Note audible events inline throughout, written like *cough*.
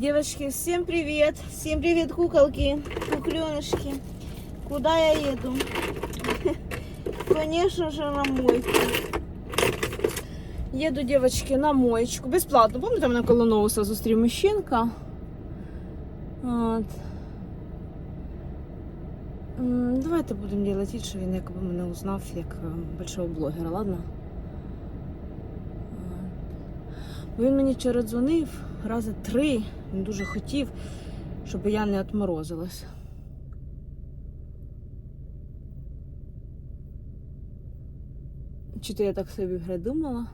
Девочки, всем привет! Всем привет, куколки, кукленышки. Куда я еду? *laughs* Конечно же, на мойку. Еду, девочки, на моечку. Безплатно. Помните, мене коло Новуса зустрів мужчинка? От. Давайте будемо робити вид, що він якби мене узнав як е, большого блогера, ладно? Він мені вчора дзвонив рази три. Він дуже хотів, щоб я не отморозилась. Чи то я так собі придумала?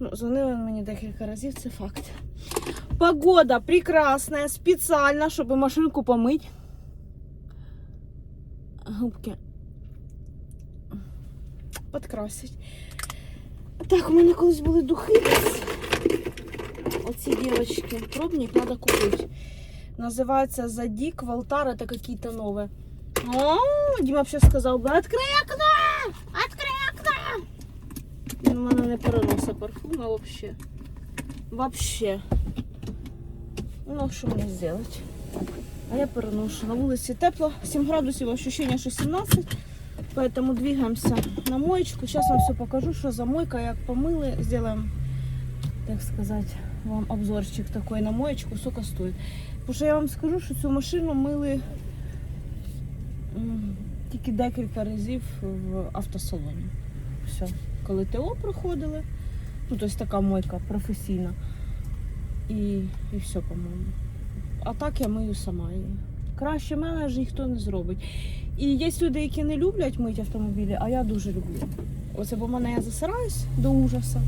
Ну, дзвонив він мені декілька разів, це факт. Погода прекрасная, спеціальна, щоб машинку помити. Губки підкрасить. Так, у мене колись були духи десь. Оці дівчатки. Пробник треба купити. Називається Задік, Валтар, это какие-то новые. О, Дима вообще сказав би, открий окно! Открий окно! Він у мене не переносить парфума вообще. Вообще. Ну, що мені зробити? А я переношу. На вулиці тепло, 7 градусів, ощущение, що 17. Поэтому двигаемся на моечку. Сейчас вам все покажу, что за мойка, як помыли. Сделаем, так сказать, вам обзорчик такой на моечку, сколько стоит. Потому що я вам скажу, що цю машину мили тільки декілька разів в автосалоні. Все. Коли ТО проходили, ну, тобто така мойка професійна. І, і все, по-моєму. А так я мию сама її. Краще мене ж ніхто не зробить. І є люди, які не люблять мити автомобілі, а я дуже люблю. Оце бо мене я засираюсь до ужаса,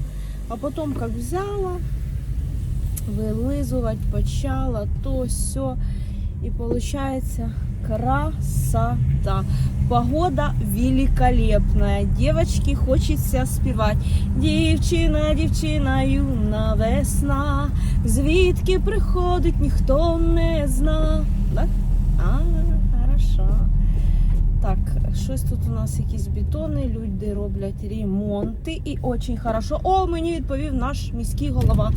а потім як взяла, вилизувати, почала, то все. І виходить красота. Погода великолепная. Девочки, хочеться співати. Дівчина, дівчина, юна весна. Звідки приходить, ніхто не зна. Так? А, хорошо. Так, щось тут у нас якісь бетони, люди роблять ремонти і дуже хорошо. О, мені відповів наш міський голова,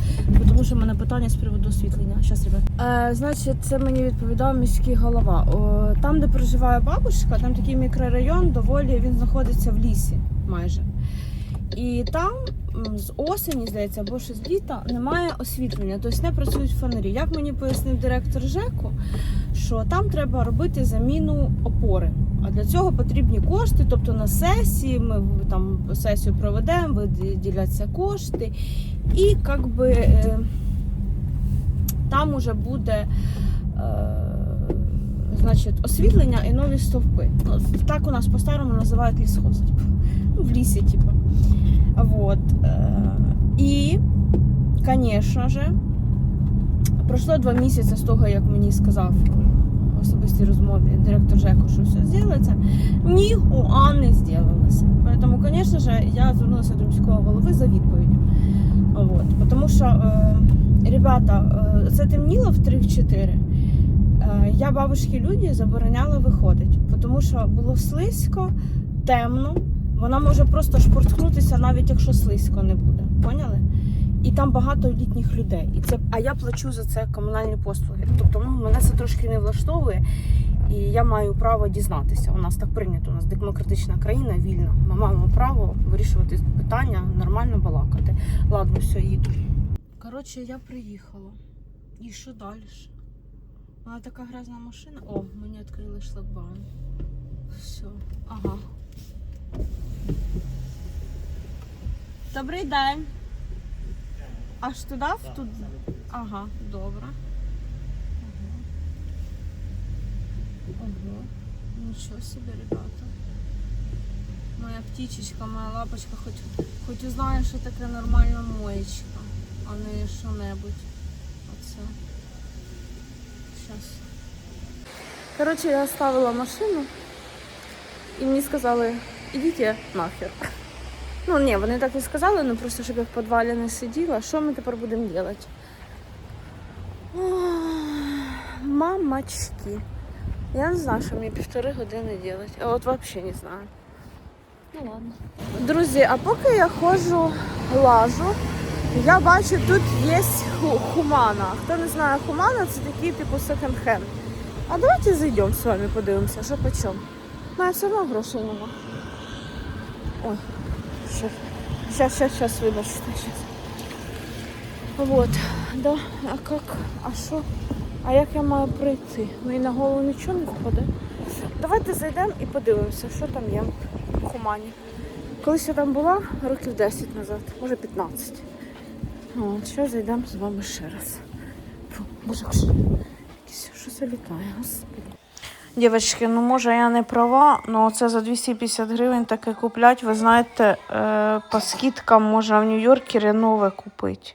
тому що в мене питання з приводу освітлення. Щас, ребят. Е, значить, це мені відповідав міський голова. О, там, де проживає бабушка, там такий мікрорайон, доволі він знаходиться в лісі майже. І там з осені, здається, або ще з літа немає освітлення, тобто не працюють фонарі. Як мені пояснив директор ЖЕКу, що там треба робити заміну опори. А для цього потрібні кошти. Тобто на сесії ми там сесію проведемо, виділяться кошти, і як е, там уже буде. Е, Значить, освітлення і нові стовпи. Ну, так у нас по-старому називають лісхоз. Типу. Ну, в лісі, типу. Вот. І, звісно же, пройшло два місяці з того, як мені сказав в особистій розмові директор ЖЕКу, що все зробиться. Ні, у Анни зробилося. Тому, звісно ж, я звернулася до міського голови за відповіддю. Вот. Тому що, е, ребята, е, це темніло в 3-4. Е, Я бабушки Люді забороняла виходити, тому що було слизько, темно. Вона може просто шпорткнутися, навіть якщо слизько не буде. Поняли? І там багато літніх людей. І це, а я плачу за це комунальні послуги. Тобто ну, мене це трошки не влаштовує, і я маю право дізнатися. У нас так прийнято, у нас демократична країна, вільна. Ми маємо право вирішувати питання, нормально балакати. Ладно, все, їду. Коротше, я приїхала. І що далі? Вона така грязна машина. О, мені відкрили шлагбаум. Все. Ага. Добрий день. Аж туди? Тут? Ага, добре. Ага. Ого. Нічого собі, ребята. Моя птічечка, моя лапочка, хоч, хоч узнає, що таке нормальна моєчка, а не що-небудь. Оце. Щас. Коротше, я оставила машину і мені сказали, ідіть нахер. Ну, ні, вони так і сказали, ну просто щоб я в підвалі не сиділа. Що ми тепер будемо робити? Мамочки. Я не знаю, що мені півтори години робити. А от взагалі не знаю. Ну ладно. Друзі, а поки я ходжу, лажу, Я бачу, тут є хумана. Хто не знає хумана, це такий типу секонд-хенд. А давайте зайдемо з вами, подивимося, що по чому. У мене все одно грошей нема. Ой, щас, щас, щас, щас, вибачте, щас. Вот, да, а как, а що? А як я маю прийти? Мені на голову нічого не впаде. Давайте зайдемо і подивимося, що там є в Хумані. Колись я там була років 10 назад, може 15. От, зараз зайдемо з вами ще раз. Боже, що- якесь літає, господи. Дівчатки, ну може я не права, але це за 250 гривень таке куплять. Ви знаєте, е, по скидкам можна в Нью-Йоркері нове купити.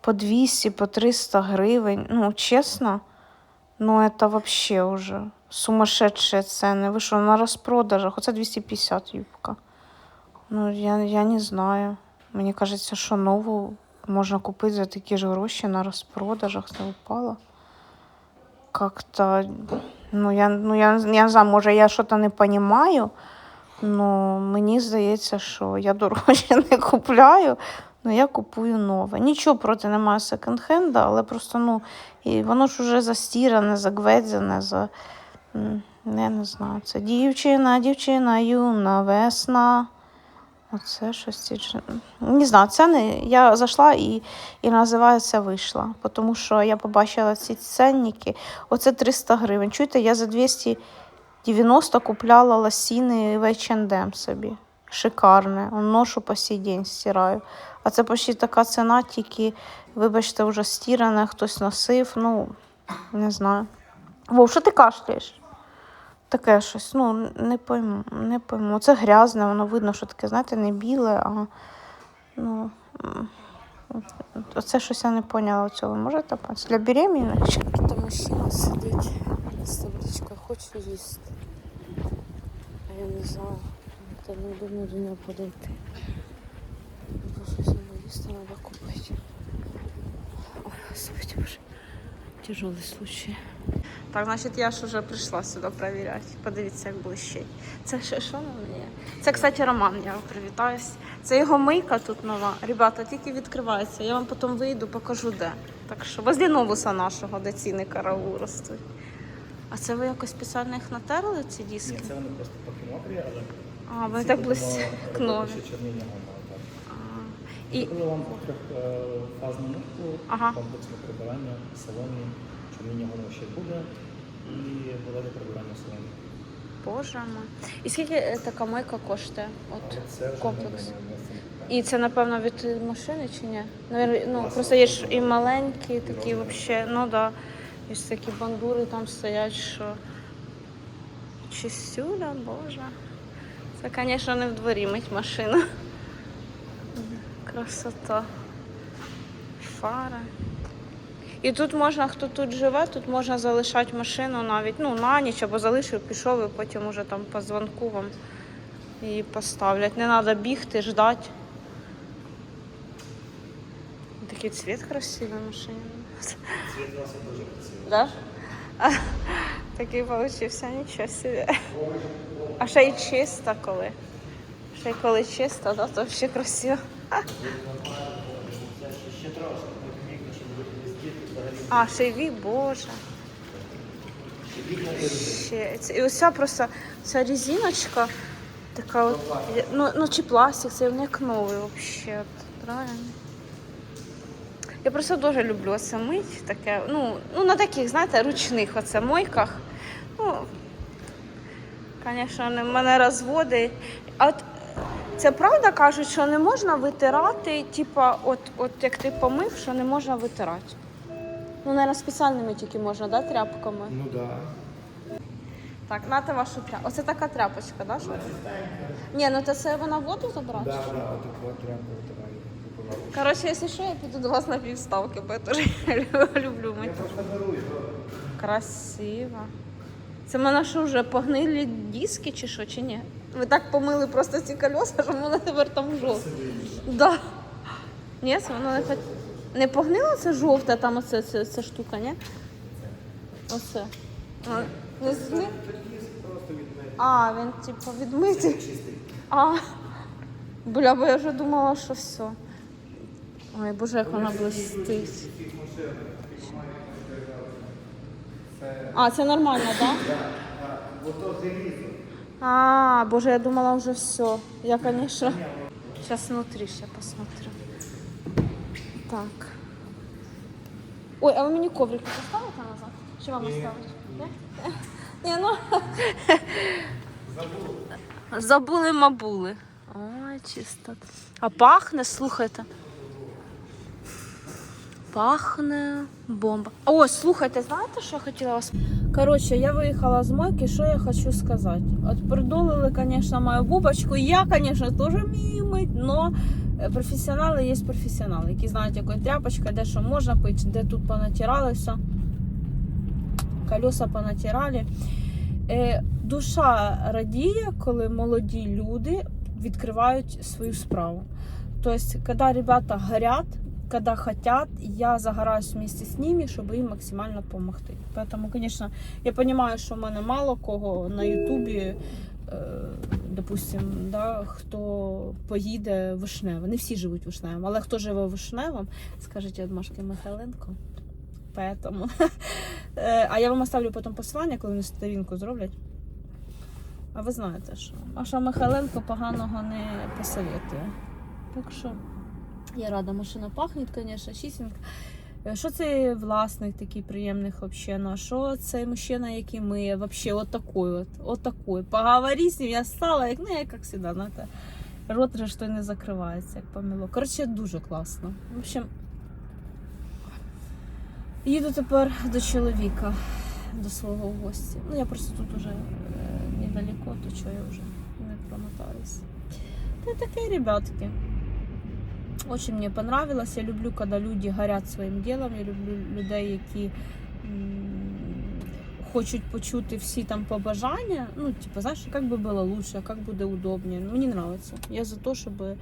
По 200, по 300 гривень. Ну, чесно, ну это вообще уже сумасшедшие цены. Ви що, на розпродажах? Оце 250 юбка. Ну, я, я не знаю. Мені кажеться, що нову можна купити за такі ж гроші на розпродажах. Це упало. Как-то, ну я, ну, я, я не знаю, може я щось не розумію, але мені здається, що я дорожче не купляю, але я купую нове. Нічого проти немає секонд-хенда, але просто ну, і воно ж вже застіране, загведзене, за, я не знаю, це дівчина, дівчина, юна, весна. Оце щось ці Не знаю, це не. Я зайшла і, і називається вийшла. Тому що я побачила ці ценники. Оце 300 гривень. Чуєте, я за 290 купляла лосіни в H&M собі. Шикарне. Ношу по сей день стираю. А це почти така ціна, тільки, вибачте, вже стіране, хтось носив. Ну, не знаю. Вов, що ти кашляєш? Таке щось, ну, не пойму, не пойму. Це грязне, воно видно, що таке, знаєте, не біле, а ну. Оце щось я не поняла цього. Можете пані? Для беременних? Там мужчина сидить з табличкою, хочу їсти. А я не знаю, та не думаю до нього подойти. Бо щось йому їсти треба купити. Ой, господи, боже. Тяжелий случай. Так, значить, я ж вже прийшла сюди перевіряти. Подивіться, як блищить. Це що, що на мені? Це, кстати, Роман, я привітаюсь. Це його мийка тут нова. Ребята, тільки відкривається. Я вам потім вийду, покажу де. Так що возле новуса нашого, де ціни караул ростуть. А це ви якось спеціально їх натерли, ці диски? Ні, це вони просто по кілометрі, але А, вони так блистять І Зробили вам трьохфазну нитку, Ага. комплексне прибирання в салоні, чорніння гумова ще буде, і буде прибирання в салоні. боже мой. І скільки е, така мийка коштує? От це комплекс. І це, напевно, від е, машини чи ні? Навер- ну, просто є ж і маленькі, такі взагалі, ну да. Є ж такі бандури там стоять, що чистюля, боже. Це, звісно, не в дворі мить машина. Красота. Фара. І тут можна, хто тут живе, тут можна залишати машину навіть ну, на ніч або залишив, пішов і потім уже там по дзвонку вам її поставлять. Не треба бігти, ждати. Такий цвіт красивий машині. Цвіт у вас дуже красивий. Да? А, *laughs* такий получився, нічого собі. А ще й чисто коли. Ще й коли чисто, да, то ще красиво. А, ще й вік, боже. Ще, це- і ось просто ця резиночка така от, ну, ну чи пластик, це як новий взагалі. Правильно? Я просто дуже люблю оце мить, таке, ну, ну на таких, знаєте, ручних оце мойках. Ну, звісно, не- мене розводить. А от це правда кажуть, що не можна витирати, типа, от, от як ти помив, що не можна витирати. Ну, наверное, спеціальними тільки можна, да, тряпками. Ну так. Так, нате вашу тряпку. Оце така тряпочка, да? Що? Ні, ну то це вона воду забрати? Да, да, отак от тряпка витираю. Коротше, якщо що, я піду до вас на півставки, бо я теж *laughs* люблю Я просто дарую. Красиво. Це в мене що вже погнилі диски чи що, чи ні? Ви так помили просто ці колеса, що в мене тепер там жовте. Да. Ні, воно не хоч... Не погнило це жовте, там оце це, ця штука, ні? Оце. А, Не згни... А, він типу відмитий. А, бля, бо я вже думала, що все. Ой, боже, як вона блистить. А, це нормально, так? Да? А, боже, я думала вже все. Я, конечно, сейчас внутри ще посмотрю. Так. Ой, а ви мені коврик поставите назад? Чи вам оставить? Ні? *laughs* Ні, ну. Забули мабули. Ой, чисто. А пахне, слухайте. Пахне бомба. О, слухайте, знаєте, що я хотіла вас? Коротше, я виїхала з мойки, що я хочу сказати. От придолили, звісно, мою бубочку. Я, звісно, теж вмію мити, но професіонали є професіонали, які знають, якою тряпочка, де що можна пити, де тут понатиралися, колеса понатирали. Е, душа радіє, коли молоді люди відкривають свою справу. Тобто, коли ребята горять, когда хотят, я загораюсь вместе с ними, чтобы им максимально помогти. Поэтому, конечно, я понимаю, що в мене мало кого на Ютубі, е, допустим, да, хто поїде вишнево. Не всі живуть вишневим, але хто живе вишневим, скажіть від Машки Михайленко. Поэтому. *laughs* Е, А я вам оставлю потім посилання, коли вони сторінку зроблять. А ви знаєте, що Маша Михайленко поганого не посоветує. Так що. Я рада, машина пахне, звісно, чистенько. Е, Що це власник такий приємний хлопчина? Що це мужчина, який миє? Вообще, от такой от, от. Поговори з ним, я стала, як, ну, я, як завжди, знаєте, рот же що не закривається, як помило. Коротше, дуже класно. В общем, їду тепер до чоловіка, до свого гостя. Ну, я просто тут уже е, недалеко, то чого я вже не промотаюсь. Та таке, ребятки. Очень мне понравилось. Я люблю, когда люди горять своїм ділом. Я люблю людей, які хочуть почути всі там побажання. Ну, типу, знаєш, як би було лучше, як буде удобніше. Мені подобається. Я за те, щоб е,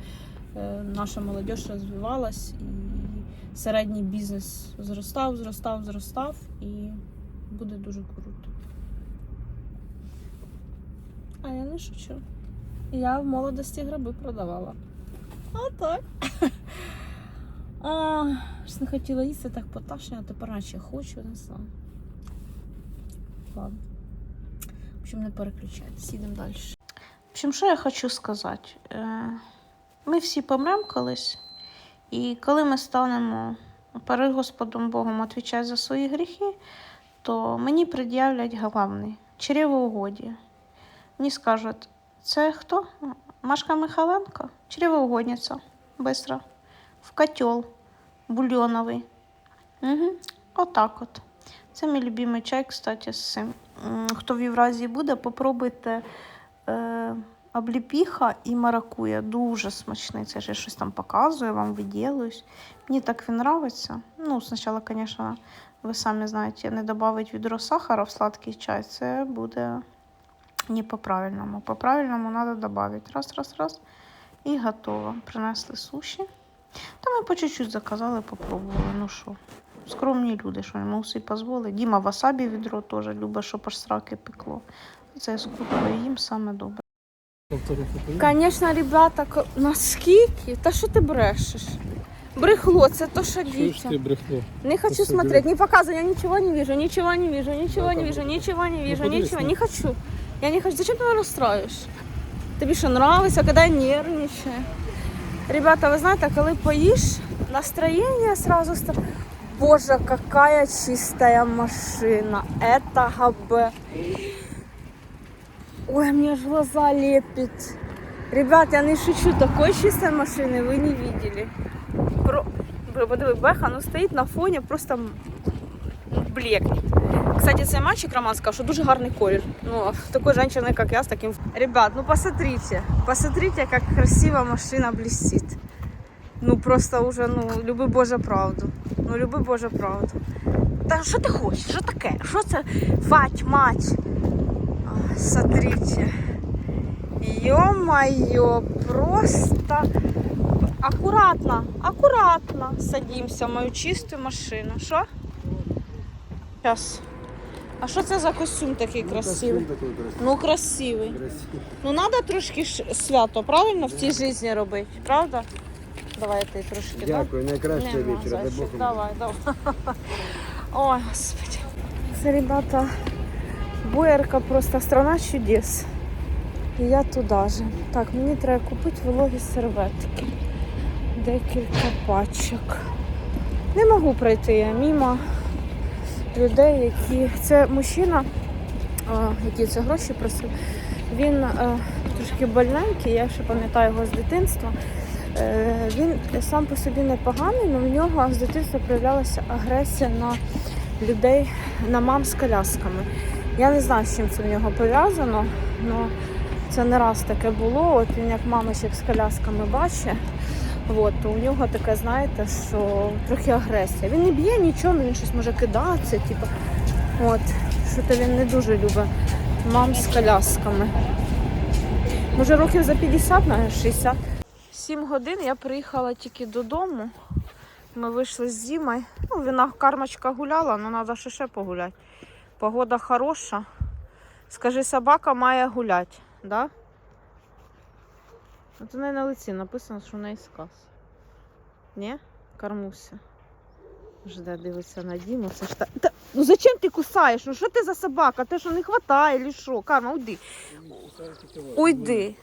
наша молодь розвивалась і середній бізнес зростав, зростав, зростав і буде дуже круто. А я не шучу. Я в молодості гриби продавала. А так. *laughs* А, не хотіла їсти так поташня, а тепер наче хочу, не знаю. Ладно. В общем, не переключайтесь, їдемо далі. В общем, що я хочу сказати? Е, Ми всі помремо колись, і коли ми станемо перед Господом Богом відповідати за свої гріхи, то мені пред'являть головне чревоугодія. Мені скажуть, це хто? Машка Михайленко? Чревоугодниця. Быстро. В котел бульйоновий. Угу. Отак от. Це мій любимий чай, кстати, з цим. Хто в Євразії буде, попробуйте е, обліпіха і маракуя. Дуже смачний. Це ж я щось там показую, вам виділюсь. Мені так він нравиться. Ну, спочатку, звісно, ви самі знаєте, не додавить відро сахара в сладкий чай. Це буде не по-правильному. По-правильному треба додати. Раз, раз, раз. І готово. Принесли суші. Та ми по чуть-чуть заказали, попробували. Ну що, скромні люди, що йому всі дозволить. Діма васабі відро теж любить, щоб аж сраки пекло. Це я скупила їм саме добре. Звісно, ребята, к- наскільки? Та що ти брешеш? Брехло, це то, що Чуешь дітям. ты брехло? Не хочу Посмотри. смотреть, не показывай, я ничего не вижу, ничего не вижу, ничего Ну, не там вижу, вот. ничего не вижу, подивись, ничего, ну. не хочу. Я не хочу. Зачем ты меня расстраиваешь? Тобі що нравится, когда я нервничаю? Ребята, ви знаєте, коли поїш, настроєння сразу ста... Боже, какая чистая машина. Это ГБ. Ой, мне аж глаза лепит. Ребят, я не шучу, такой чистой машины вы не видели. Про... Бля, Подиви, Беха, ну стоїть на фоні, просто м, блекнет. Кстати, цей мальчик Роман сказав, що дуже гарний колір. Ну, такой женщины, как я, с таким... Ребят, ну посмотрите, посмотрите, как красиво машина блестит. Ну, просто уже, ну, люби Боже правду. Ну, люби Боже правду. Та що ти хочеш? Що таке? Що це? Фать, мать. А, Смотрите. Ё-моё, просто аккуратно, аккуратно садимся в мою чистую машину. Що? Сейчас. А що це за костюм такий красивий? Костюм такий красивий. Ну, красивий. Ну, треба трошки свято, правильно, в цій житті робити, правда? Давай ти трошки. Дякую, найкращого Нема, вечора. Дай Бог. Давай, давай. *laughs* Ой, господи. Це, ребята, Боярка просто страна чудес. І я туди же. Так, мені треба купити вологі серветки. Декілька пачок. Не можу пройти я мимо людей, які. Це мужчина, який це гроші просив. Він трошки больненький, я ще пам'ятаю його з дитинства. Е, Він сам по собі непоганий, але в нього з дитинства проявлялася агресія на людей, на мам з колясками. Я не знаю, з чим це в нього пов'язано, але це не раз таке було. От він як мамочок з колясками бачить, от, у нього таке, знаєте, що трохи агресія. Він не б'є нічого, він щось може кидатися, типу. От, що то він не дуже любить мам з колясками. Може, років за 50, навіть 60. Сім годин я приїхала тільки додому. Ми вийшли з Зімою. Ну, вона кармочка гуляла, але треба ще ще погуляти. Погода хороша. Скажи, собака має гуляти, да? От у неї на лиці написано, що в неї сказ. Ні? Кормуся. Жде, дивиться на Діму. Це ж та... Та, Ну зачем ти кусаєш? Ну що ти за собака? Те, що не хватає, чи що? Карма, уйди. Уйди.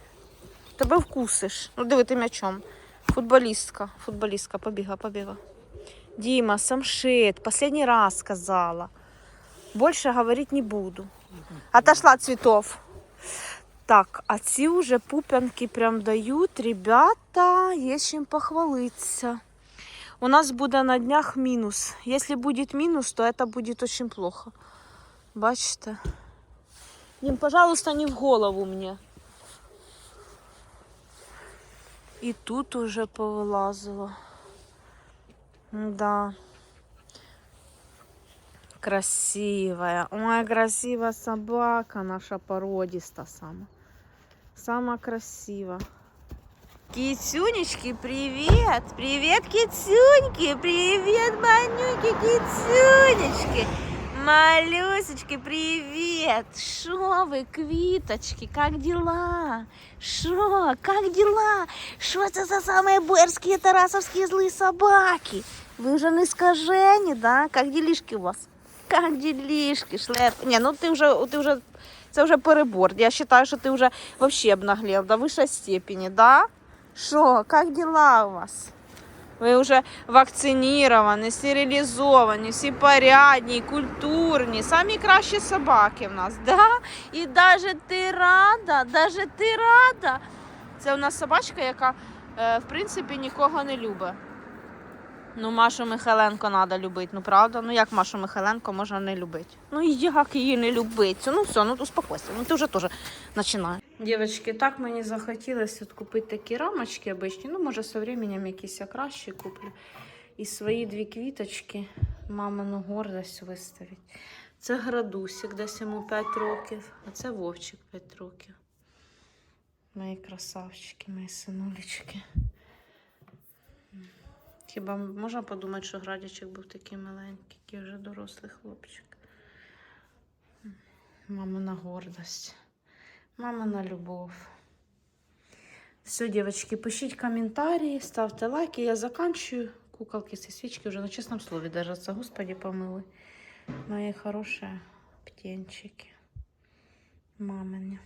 Тебе вкусиш. Ну диви ти м'ячом. Футболістка. Футболістка, побіга, побіга. Дима, самшит, последний раз сказала. Больше говорить не буду. Отошла от цветов. Так, а ці уже пупянки прям дають. Ребята, є чим похвалитися. У нас буде на днях мінус. Якщо буде мінус, то це буде дуже плохо. Бачите? Дім, пожалуйста, не в голову мені. І тут уже повилазило. Да. Красивая. Ой, красивая собака наша породиста сама. Сама красива. Китюнечки, привет! Привет, китюньки! Привет, манюки, китюнечки! Малюсечки, привет! Шо вы, квиточки, как дела? Шо, как дела? Что это за самые боярские тарасовские злые собаки? Вы уже не скажені, да? Как делишки у вас? Как делишки, шлеп? Не, ну ти вже, ти вже, це вже перебор. Я вважаю, що ти вже вообще обнаглел до вищої степені, да? Що, как дела у вас? Ви вже вакциновані, стерилізовані, всі порядні, культурні, самі кращі собаки в нас, да? І навіть ти рада, навіть ти рада. Це у нас собачка, яка, е, в принципі, нікого не любить. Ну, Машу Михайленко треба любити, ну правда? Ну як Машу Михайленко можна не любити? Ну як її не любити? Ну все, ну успокойся, ну ти вже теж починаєш. Дівчатки, так мені захотілося купити такі рамочки обичні, ну може з временем якісь я кращі куплю. І свої дві квіточки, мамину гордость виставить. Це градусик, десь йому 5 років, а це Вовчик 5 років. Мої красавчики, мої синулечки. Хіба можна подумати, що Градячик був такий маленький, який вже дорослий хлопчик. Мамина гордость, мамина любов. Все, девочки, пишіть коментарі, ставте лайки. Я заканчиваю. Куколки ці свічки вже на чесному слові держаться. Господи, помилуй. Мої хороші птенчики. Мамині.